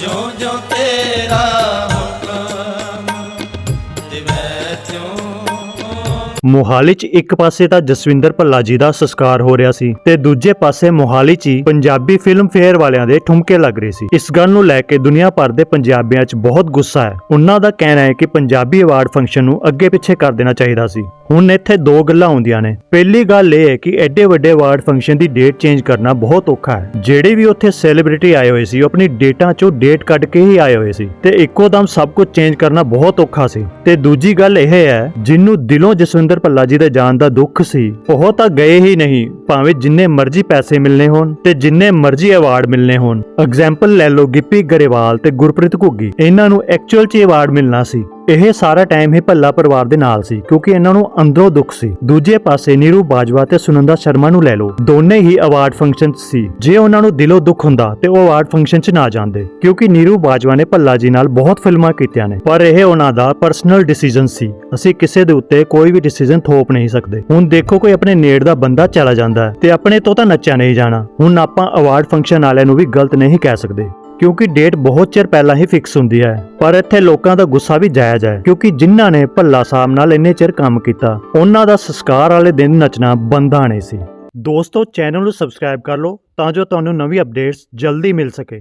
ਜੋ ਜਿਉਂ ਤੇਰਾ ਹੁਕਮ ਦਿਵੈ ਤਿਉਂ ਮੋਹਾਲੀ 'ਚ ਇੱਕ ਪਾਸੇ ਤਾਂ ਜਸਵਿੰਦਰ ਭੱਲਾ ਜੀ ਦਾ ਸੰਸਕਾਰ ਹੋ ਰਿਹਾ ਸੀ ਤੇ ਦੂਜੇ ਪਾਸੇ ਮੋਹਾਲੀ 'ਚ ਹੀ ਪੰਜਾਬੀ ਫਿਲਮ ਫੇਅਰ ਵਾਲਿਆਂ ਦੇ ਠੁਮਕੇ ਲੱਗ ਰਹੇ ਸੀ। ਇਸ ਗੱਲ ਨੂੰ ਲੈ ਕੇ ਦੁਨੀਆ ਭਰ ਦੇ ਪੰਜਾਬੀਆਂ 'ਚ ਬਹੁਤ ਗੁੱਸਾ ਹੈ। ਉਹਨਾਂ ਦਾ ਕਹਿਣਾ ਹੈ ਕਿ ਪੰਜਾਬੀ ਅਵਾਰਡ ਫੰਕਸ਼ਨ ਨੂੰ ਅੱਗੇ ਪਿੱਛੇ ਕਰ ਦੇਣਾ ਚਾਹੀਦਾ ਸੀ। ਹੁਣ ਇੱਥੇ ਦੋ ਗੱਲਾਂ ਹੁੰਦੀਆਂ ਨੇ। ਪਹਿਲੀ ਗੱਲ ਇਹ ਹੈ ਕਿ ਐਡੇ ਵੱਡੇ ਅਵਾਰਡ ਫੰਕਸ਼ਨ ਦੀ ਡੇਟ ਚੇਂਜ ਕਰਨਾ ਬਹੁਤ ਔਖਾ ਹੈ। ਜਿਹੜੇ ਵੀ ਉੱਥੇ ਸੈਲੀਬ੍ਰਿਟੀ ਆਏ ਹੋਏ ਸੀ, ਉਹ ਆਪਣੀ ਡੇਟਾਂ 'ਚੋਂ ਡੇਟ ਕੱਢ ਕੇ ਹੀ ਆਏ ਹੋਏ ਸੀ। ਤੇ ਇੱਕੋ ਦਮ ਸਭ ਕੁਝ ਚੇਂਜ ਕਰਨਾ ਬਹੁਤ ਔਖਾ ਸੀ। ਤੇ ਦੂਜੀ ਗੱਲ ਇਹ ਹੈ ਜਿਹਨੂੰ ਦਿਲੋਂ ਜਸਵਿੰਦਰ ਭੱਲਾ ਜੀ ਦੇ ਜਾਣ ਦਾ ਦੁੱਖ ਸੀ। ਉਹ ਤਾਂ ਗਏ ਹੀ ਨਹੀਂ, ਭਾਵੇਂ ਜਿੰਨੇ ਮਰਜ਼ੀ ਪੈਸੇ ਮਿਲਨੇ ਹੋਣ ਤੇ ਜਿੰਨੇ ਮਰਜ਼ੀ ਅਵਾਰਡ ਮਿਲਨੇ ਹੋਣ। ਐਗਜ਼ਾਮਪਲ ਲੈ ਲਓ ਗਿੱਪੀ ਗਰੇਵਾਲ ਤੇ ਗੁਰਪ੍ਰੀਤ ਘੁੱਗੀ। ਇਹਨਾਂ ਨੂੰ ਐਕਚੁਅਲ 'ਚ ਅਵਾਰਡ ਮਿਲਣਾ ਸੀ। ਇਹ ਸਾਰਾ ਟਾਈਮ ਹੀ ਭੱਲਾ ਪਰਿਵਾਰ ਦੇ ਨਾਲ ਸੀ, ਕਿਉਂਕਿ ਇਹਨਾਂ ਨੂੰ ਅੰਦਰੋਂ ਦੁੱਖ ਸੀ। ਦੂਜੇ ਪਾਸੇ ਨੀਰੂ ਬਾਜਵਾ ਤੇ ਸੁਨੰਦਾ ਸ਼ਰਮਾ ਨੂੰ ਲੈ ਲਓ। ਦੋਨੇ ਹੀ ਅਵਾਰਡ ਫੰਕਸ਼ਨ 'ਚ ਸੀ। ਜੇ ਉਹਨਾਂ ਨੂੰ ਦਿਲੋਂ ਦੁੱਖ ਹੁੰਦਾ, ਤੇ ਉਹ ਅਵਾਰਡ ਫੰਕਸ਼ਨ 'ਚ ਨਾ ਜਾਂਦੇ, ਕਿਉਂਕਿ ਨੀਰੂ ਬਾਜਵਾ ਨੇ ਭੱਲਾ ਜੀ ਨਾਲ ਬਹੁਤ ਫਿਲਮਾਂ ਕੀਤੀਆਂ ਨੇ। ਪਰ ਇਹ ਉਹਨਾਂ ਦਾ ਪਰਸਨਲ ਡਿਸੀਜਨ ਸੀ। ਅਸੀਂ ਕਿਸੇ ਦੇ ਉੱਤੇ ਕੋਈ ਵੀ ਡਿਸੀਜਨ ਥੋਪ ਨਹੀਂ ਸਕਦੇ। ਹੁਣ ਦੇਖੋ ਕੋਈ ਆਪਣੇ ਨੇੜ ਦਾ ਬੰਦਾ ਚਲਾ ਜਾਂਦਾ ਹੈ, ਤੇ ਆਪਣੇ ਤੋਂ ਤਾਂ ਨੱਚਿਆ ਨਹੀਂ ਜਾਣਾ। ਹੁਣ ਆਪਾਂ ਅਵਾਰਡ ਫੰਕਸ਼ਨ ਵਾਲਿਆਂ ਨੂੰ ਵੀ ਗਲਤ ਨਹੀਂ ਕਹਿ ਸਕਦੇ। ਕਿਉਂਕਿ ਡੇਟ ਬਹੁਤ ਚਿਰ ਪਹਿਲਾਂ ਹੀ ਫਿਕਸ ਹੁੰਦੀ ਹੈ। ਪਰ ਇੱਥੇ ਲੋਕਾਂ ਦਾ ਗੁੱਸਾ ਵੀ ਜਾਇਜ਼ ਹੈ, ਕਿਉਂਕਿ ਜਿਨ੍ਹਾਂ ਨੇ ਭੱਲਾ ਸਾਹਿਬ ਨਾਲ ਇੰਨੇ ਚਿਰ ਕੰਮ ਕੀਤਾ, ਉਹਨਾਂ ਦਾ ਸੰਸਕਾਰ ਵਾਲੇ ਦਿਨ ਨੱਚਣਾ ਬੰਦਾ ਨਹੀਂ ਸੀ। ਦੋਸਤੋ ਚੈਨਲ ਨੂੰ ਸਬਸਕ੍ਰਾਈਬ ਕਰ ਲਓ ਤਾਂ ਜੋ ਤੁਹਾਨੂੰ ਨਵੀਂ ਅਪਡੇਟਸ ਜਲਦੀ ਮਿਲ ਸਕੇ।